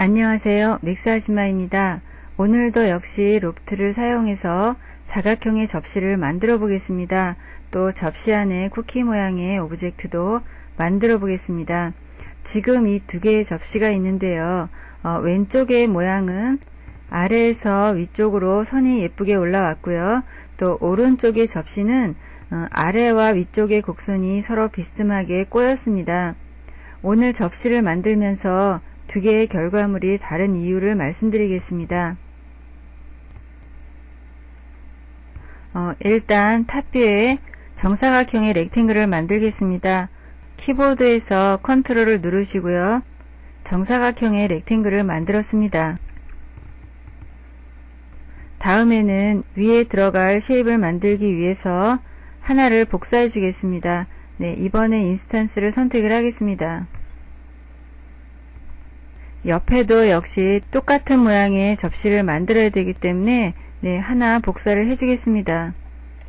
안녕하세요. 믹스 아줌마입니다. 오늘도 역시 로프트를 사용해서 사각형의 접시를 만들어 보겠습니다. 또 접시 안에 쿠키 모양의 오브젝트도 만들어 보겠습니다. 지금 이 두 개의 접시가 있는데요. 어, 왼쪽의 모양은 아래에서 위쪽으로 선이 예쁘게 올라왔고요. 또 오른쪽의 접시는 어, 아래와 위쪽의 곡선이 서로 비스듬하게 꼬였습니다. 오늘 접시를 만들면서 두 개의 결과물이 다른 이유를 말씀드리겠습니다. 어, 일단 탑뷰에 정사각형의 렉탱글을 만들겠습니다. 키보드에서 컨트롤을 누르시고요. 정사각형의 렉탱글을 만들었습니다. 다음에는 위에 들어갈 쉐입을 만들기 위해서 하나를 복사해 주겠습니다. 네, 이번에 인스턴스를 선택을 하겠습니다. 옆에도 역시 똑같은 모양의 접시를 만들어야 되기 때문에 네, 하나 복사를 해주겠습니다.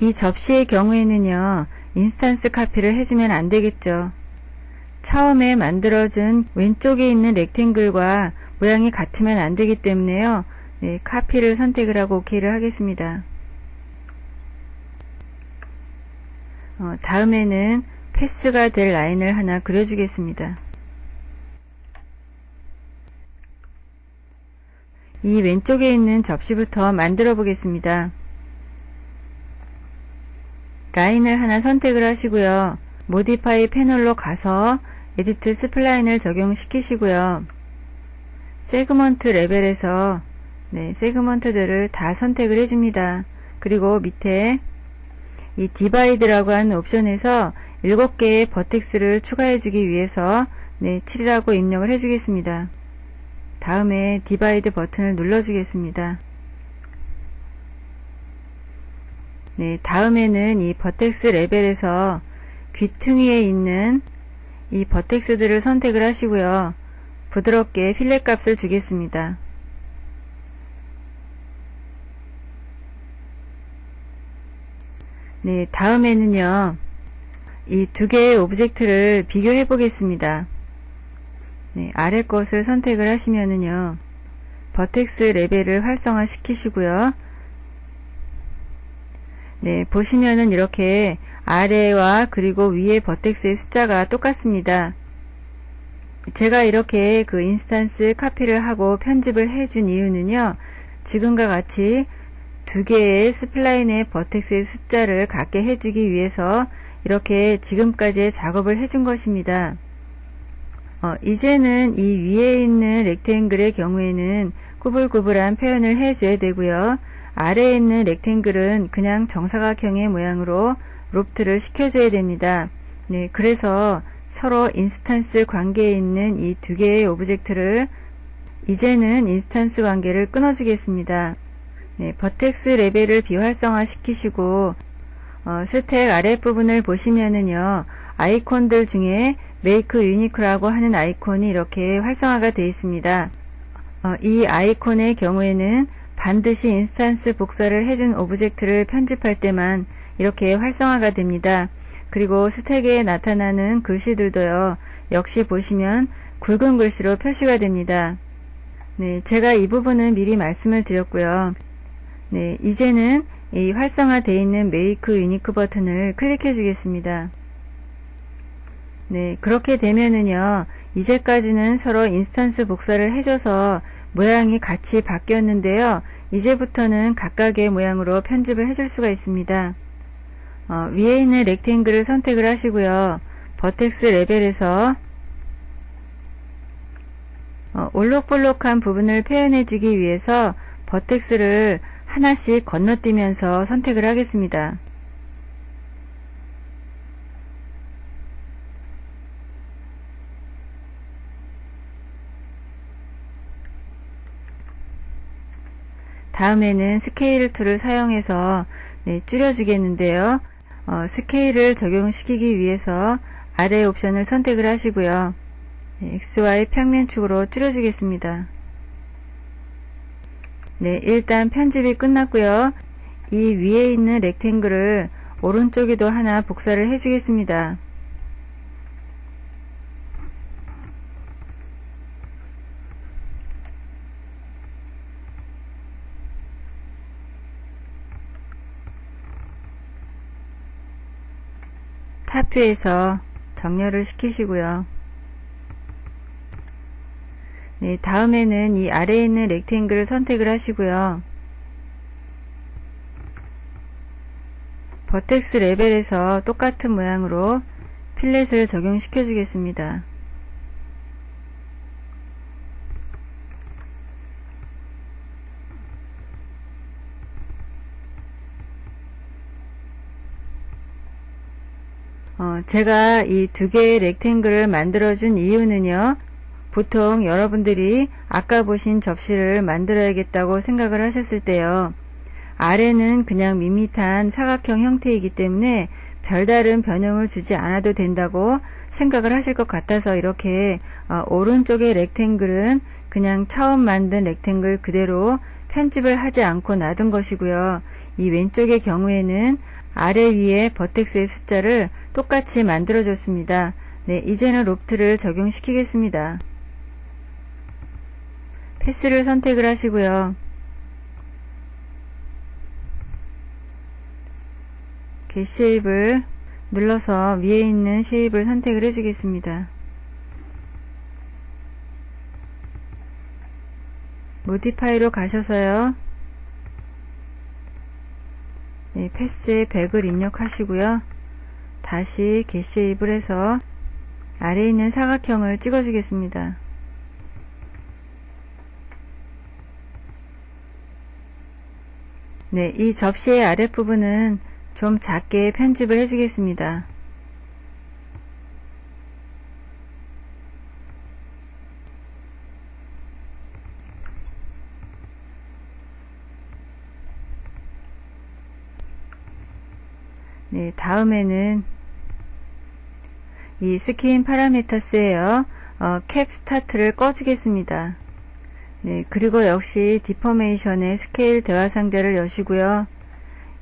이 접시의 경우에는요, 인스턴스 카피를 해주면 안 되겠죠. 처음에 만들어준 왼쪽에 있는 렉탱글과 모양이 같으면 안 되기 때문에요. 네, 카피를 선택을 하고 OK를 하겠습니다. 어, 다음에는 패스가 될 라인을 하나 그려주겠습니다. 이 왼쪽에 있는 접시부터 만들어 보겠습니다. 라인을 하나 선택을 하시고요. 모디파이 패널로 가서 에디트 스플라인을 적용시키시고요. 세그먼트 레벨에서 네, 세그먼트들을 다 선택을 해줍니다. 그리고 밑에 이 디바이드라고 하는 옵션에서 7개의 버텍스를 추가해주기 위해서 네, 7이라고 입력을 해주겠습니다. 다음에 디바이드 버튼을 눌러주겠습니다. 네, 다음에는 이 버텍스 레벨에서 귀퉁이에 있는 이 버텍스들을 선택을 하시고요. 부드럽게 필렛 값을 주겠습니다. 네, 다음에는요. 이 두 개의 오브젝트를 비교해 보겠습니다. 네, 아래 것을 선택을 하시면은요. 버텍스 레벨을 활성화 시키시고요. 네, 보시면은 이렇게 아래와 그리고 위에 버텍스의 숫자가 똑같습니다. 제가 이렇게 그 인스턴스 카피를 하고 편집을 해준 이유는요. 지금과 같이 두 개의 스플라인의 버텍스의 숫자를 갖게 해주기 위해서 이렇게 지금까지의 작업을 해준 것입니다. 어, 이제는 이 위에 있는 렉탱글의 경우에는 구불구불한 표현을 해줘야 되고요. 아래에 있는 렉탱글은 그냥 정사각형의 모양으로 로프트를 시켜줘야 됩니다. 네, 그래서 서로 인스턴스 관계에 있는 이 두 개의 오브젝트를 이제는 인스턴스 관계를 끊어주겠습니다. 네, 버텍스 레벨을 비활성화 시키시고 어, 스택 아랫부분을 보시면은요 아이콘들 중에 메이크 유니크라고 하는 아이콘이 이렇게 활성화가 되어 있습니다. 어, 이 아이콘의 경우에는 반드시 인스턴스 복사를 해준 오브젝트를 편집할 때만 이렇게 활성화가 됩니다. 그리고 스택에 나타나는 글씨들도요. 역시 보시면 굵은 글씨로 표시가 됩니다. 네, 제가 이 부분은 미리 말씀을 드렸고요. 네, 이제는 이 활성화되어 있는 메이크 유니크 버튼을 클릭해 주겠습니다. 네, 그렇게 되면은요, 이제까지는 서로 인스턴스 복사를 해줘서 모양이 같이 바뀌었는데요. 이제부터는 각각의 모양으로 편집을 해줄 수가 있습니다. 어, 위에 있는 렉탱글을 선택을 하시고요. 버텍스 레벨에서 어, 올록볼록한 부분을 표현해주기 위해서 버텍스를 하나씩 건너뛰면서 선택을 하겠습니다. 다음에는 스케일 툴을 사용해서 네, 줄여주겠는데요. 어, 스케일을 적용시키기 위해서 아래 옵션을 선택을 하시고요. 네, XY 평면축으로 줄여주겠습니다. 네, 일단 편집이 끝났고요. 이 위에 있는 렉탱글을 오른쪽에도 하나 복사를 해주겠습니다. 탑뷰에서 정렬을 시키시고요. 네, 다음에는 이 아래에 있는 렉탱글을 선택을 하시고요. 버텍스 레벨에서 똑같은 모양으로 필렛을 적용시켜 주겠습니다. 어, 제가 이 두 개의 렉탱글을 만들어준 이유는요. 보통 여러분들이 아까 보신 접시를 만들어야겠다고 생각을 하셨을 때요. 아래는 그냥 밋밋한 사각형 형태이기 때문에 별다른 변형을 주지 않아도 된다고 생각을 하실 것 같아서 이렇게 어, 오른쪽의 렉탱글은 그냥 처음 만든 렉탱글 그대로 편집을 하지 않고 놔둔 것이고요. 이 왼쪽의 경우에는 아래 위에 버텍스의 숫자를 똑같이 만들어 줬습니다. 네, 이제는 로프트를 적용시키겠습니다. 패스를 선택을 하시고요. 게쉐입을 눌러서 위에 있는 쉐입을 선택을 해주겠습니다. 모디파이로 가셔서요. 네, 패스에 100을 입력하시고요. 다시 게쉐입을 해서 아래에 있는 사각형을 찍어주겠습니다. 네, 이 접시의 아랫부분은 좀 작게 편집을 해주겠습니다. 네, 다음에는 이 스킨 파라미터스에요. 어, 캡 스타트를 꺼주겠습니다. 네, 그리고 역시 디퍼메이션의 스케일 대화 상자를 여시고요.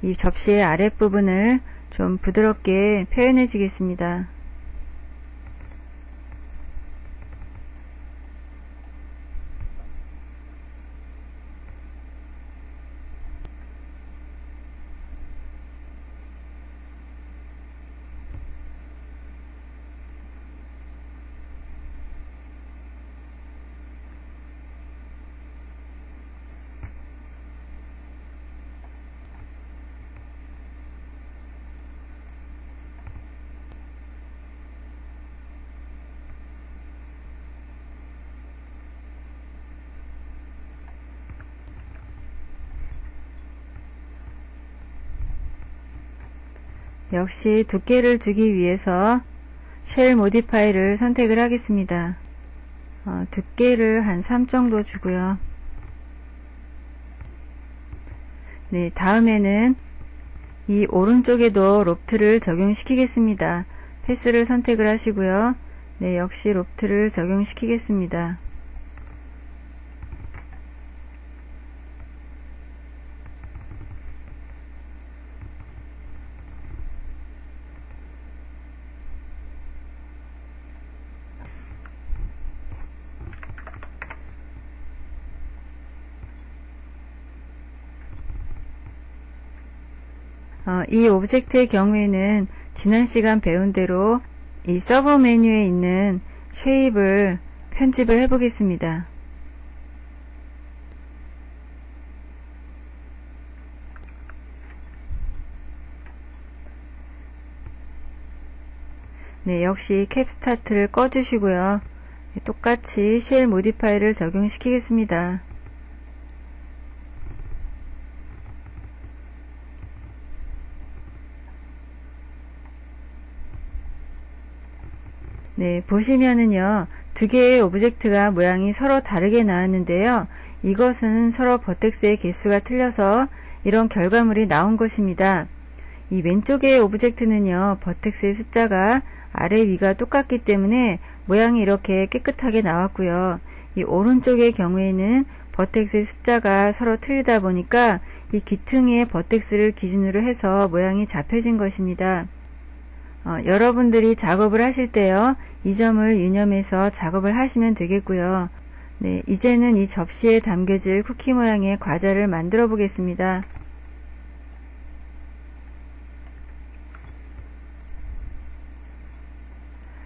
이 접시의 아랫부분을 좀 부드럽게 표현해 주겠습니다. 역시 두께를 두기 위해서 쉘 모디파이를 선택을 하겠습니다. 어, 두께를 한 3 정도 주고요. 네, 다음에는 이 오른쪽에도 롭트를 적용시키겠습니다. 패스를 선택을 하시고요. 네, 역시 롭트를 적용시키겠습니다. 어, 이 오브젝트의 경우에는 지난 시간 배운 대로 이 서브 메뉴에 있는 쉐입을 편집을 해 보겠습니다. 네, 역시 캡스타트를 꺼주시고요. 똑같이 쉘 모디파이를 적용시키겠습니다. 네, 보시면은요, 두 개의 오브젝트가 모양이 서로 다르게 나왔는데요. 이것은 서로 버텍스의 개수가 틀려서 이런 결과물이 나온 것입니다. 이 왼쪽의 오브젝트는요, 버텍스의 숫자가 아래 위가 똑같기 때문에 모양이 이렇게 깨끗하게 나왔고요. 이 오른쪽의 경우에는 버텍스의 숫자가 서로 틀리다 보니까 이 귀퉁이의 버텍스를 기준으로 해서 모양이 잡혀진 것입니다. 어, 여러분들이 작업을 하실 때요. 이 점을 유념해서 작업을 하시면 되겠고요. 네, 이제는 이 접시에 담겨질 쿠키 모양의 과자를 만들어 보겠습니다.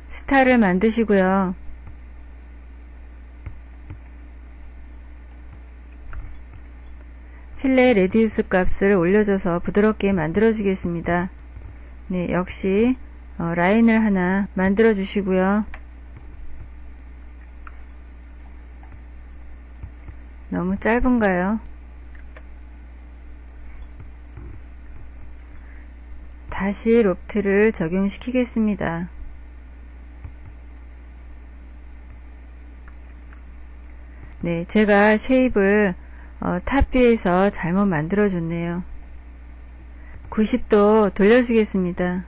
스타를 만드시고요. 필레 레디우스 값을 올려줘서 부드럽게 만들어 주겠습니다. 네, 역시 어, 라인을 하나 만들어 주시고요. 너무 짧은가요? 다시 롭트를 적용시키겠습니다. 네, 제가 쉐입을 어, 탑뷰에서 잘못 만들어 줬네요. 90도 돌려주겠습니다.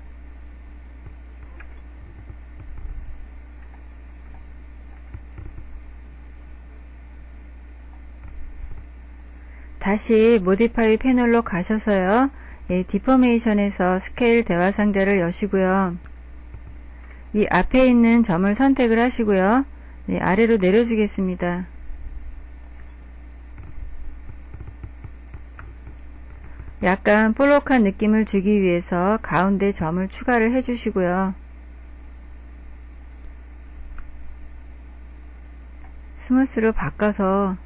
다시 모디파이 패널로 가셔서요. 예, 디포메이션에서 스케일 대화 상자를 여시고요. 이 앞에 있는 점을 선택을 하시고요. 네, 아래로 내려주겠습니다. 약간 볼록한 느낌을 주기 위해서 가운데 점을 추가를 해주시고요. 스무스로 바꿔서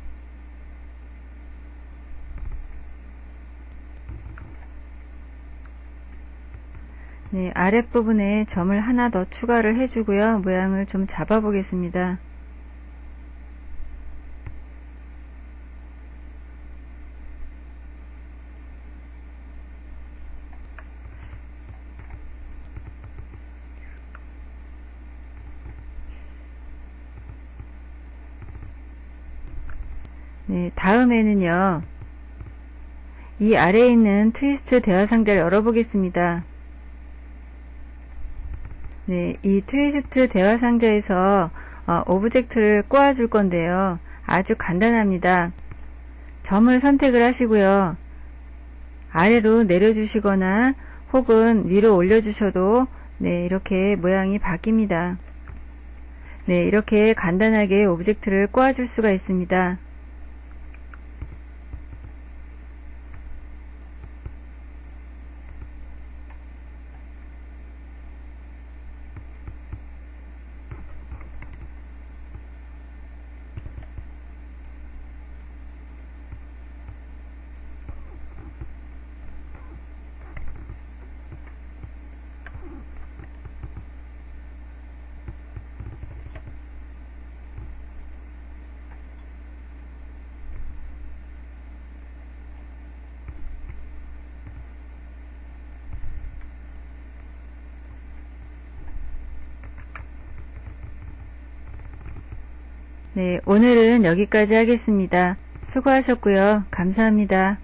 네, 아랫부분에 점을 하나 더 추가를 해주고요. 모양을 좀 잡아 보겠습니다. 네, 다음에는요. 이 아래에 있는 트위스트 대화 상자를 열어보겠습니다. 네, 이 트위스트 대화 상자에서 어, 오브젝트를 꼬아줄 건데요. 아주 간단합니다. 점을 선택을 하시고요. 아래로 내려주시거나 혹은 위로 올려주셔도 네, 이렇게 모양이 바뀝니다. 네, 이렇게 간단하게 오브젝트를 꼬아줄 수가 있습니다. 네, 오늘은 여기까지 하겠습니다. 수고하셨고요. 감사합니다.